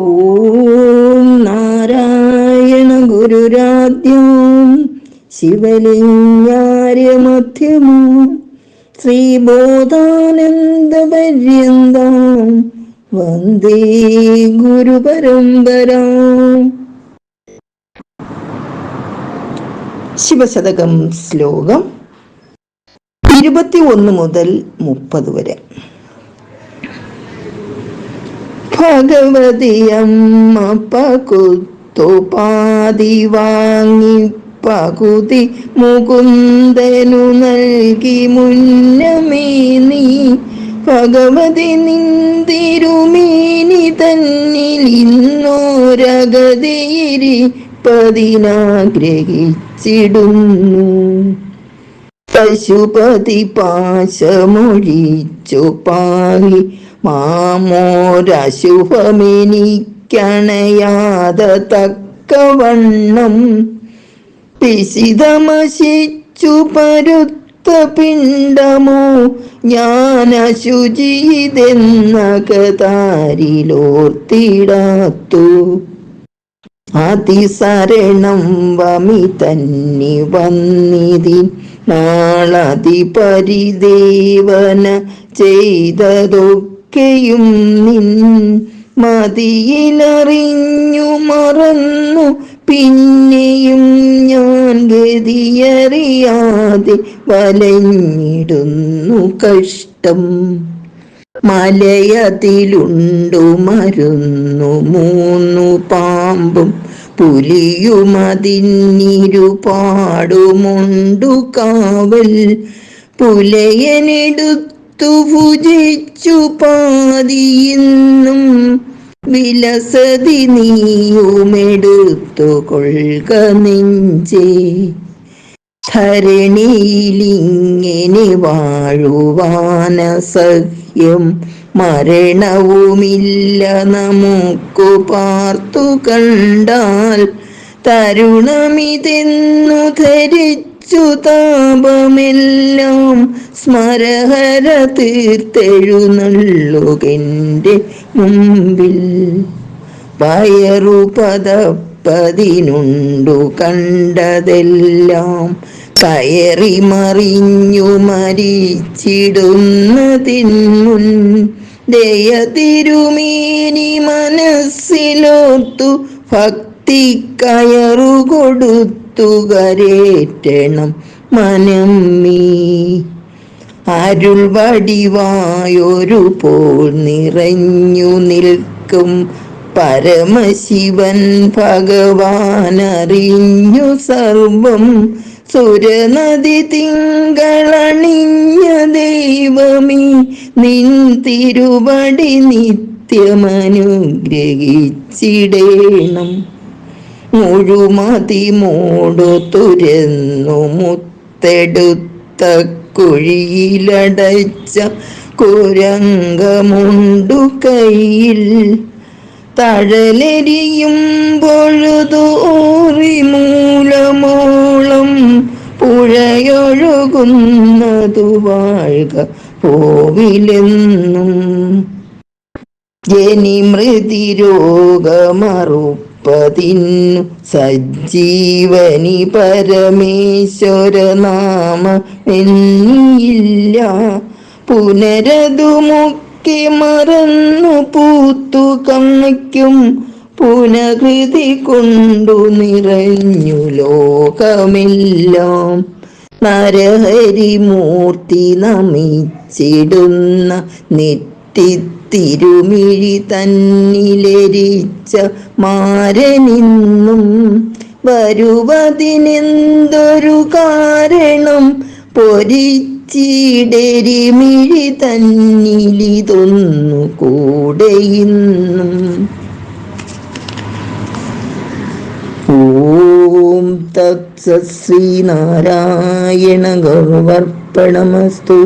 ഓം നാരായണ ഗുരുരാദ്യം ശിവലിംഗാര്യമധ്യമോ. ശ്രീബോധാനന്ദപര്യന്തം. വന്ദേ ഗുരുപരമ്പര. ശിവശതകം ശ്ലോകം ഇരുപത്തി ഒന്ന് മുതൽ മുപ്പത് വരെ. ഭഗവതിയമ്മ പകുത്തുപാതി വാങ്ങി പകുതി മുകുന്ദനു നൽകി മുന്നമേ നീ. ഭഗവതി നിന്തിരുമേനി തന്നിൽ ഇന്നോരഗതിരി പതിനാഗ്രഹിച്ചിടുന്നു പശുപതി പാശമൊഴിച്ചു പാലി മാമോരശുഭമെനിക്കണയാതെ തക്കവണ്ണം പിശിതമശിച്ചു പരുത്ത പിണ്ടമോ ഞാൻ അശുചിതെന്ന കതാരിലോർത്തിടാത്തു അതിസരണം വമി തന്നി വന്നിതി നാളതി പരിദേവന ചെയ്തതൊക്കെയും നിൻ മതിയിലറിഞ്ഞു മറന്നു. പിന്നെയും ഞാൻ ഗതിയറിയാതെ വലഞ്ഞിടുന്നു കഷ്ടം. മലയതിലുണ്ടു മരുന്നു മൂന്നു പാമ്പും പുലിയുമതിന്നിരുപാടുമുണ്ടു കാവൽ. പുലയനെടുത്തു ഭുജിച്ചു പാതിയിന്നും വിലസതി നീയുമെടുത്തു കൊള്ളുക നെഞ്ചേ. ധരണിയിലിങ്ങനെ വാഴുവാനസഹ്യം മരണവുമില്ല. നമുക്കു പാർത്തു കണ്ടാൽ തരുണമിതെന്നു ധരിച്ചു താപമെല്ലാം സ്മരഹര തീർത്തെഴുന്നള്ളുകെന്റെ മുമ്പിൽ. വയറു പതപ്പതിനുണ്ടു കണ്ടതെല്ലാം കയറി മറിഞ്ഞു മരിച്ചിടുന്നതിൻ മുൻ. ദയ തിരുമേനി മനസ്സിലോർത്തു ഭക്തി കയറു കൊടുത്തു മനം നീ. അരുൾ വടിവായൊരു പോൾ നിറഞ്ഞു നിൽക്കും പരമശിവൻ ഭഗവാനറിഞ്ഞു സർവം. സുരനദി തിങ്കളണിഞ്ഞ ദൈവമേ നിൻ തിരുവടി നിത്യമനുഗ്രഹിച്ചിടേണം. മുഴുമതി മോടു തുരന്നു മുത്തെടുത്ത കുഴിയിലടച്ച കുരങ്കമുണ്ടു കയ്യിൽ. തഴലെരിയും പൊഴുതോറി മൂലമോളം പുഴയൊഴുകുന്നതു വാഴ്ക പോവിലെന്നും. ജനിമൃതി രോഗമറുപ്പതിന്നു സജ്ജീവനി പരമേശ്വര നാമ എന്നില്ല പുനരതുമുക്കി മറന്നു പൂത്തു കമ്മയ്ക്കും പുനകൃതി കൊണ്ടു നിറഞ്ഞു ലോകമെല്ലാം. നരഹരിമൂർത്തി നമിച്ചിടുന്ന നെറ്റിത്തിരുമിഴി തന്നിലരിച്ച മാരനിന്നും വരുവതിനെന്തൊരു കാരണം? പൊരിച്ചിടരിമിഴി തന്നിലിതൊന്നു കൂടെ ഇന്നും. ഓം തത്സശ്രീനാരായണ ഗർവർപ്പണമസ്തു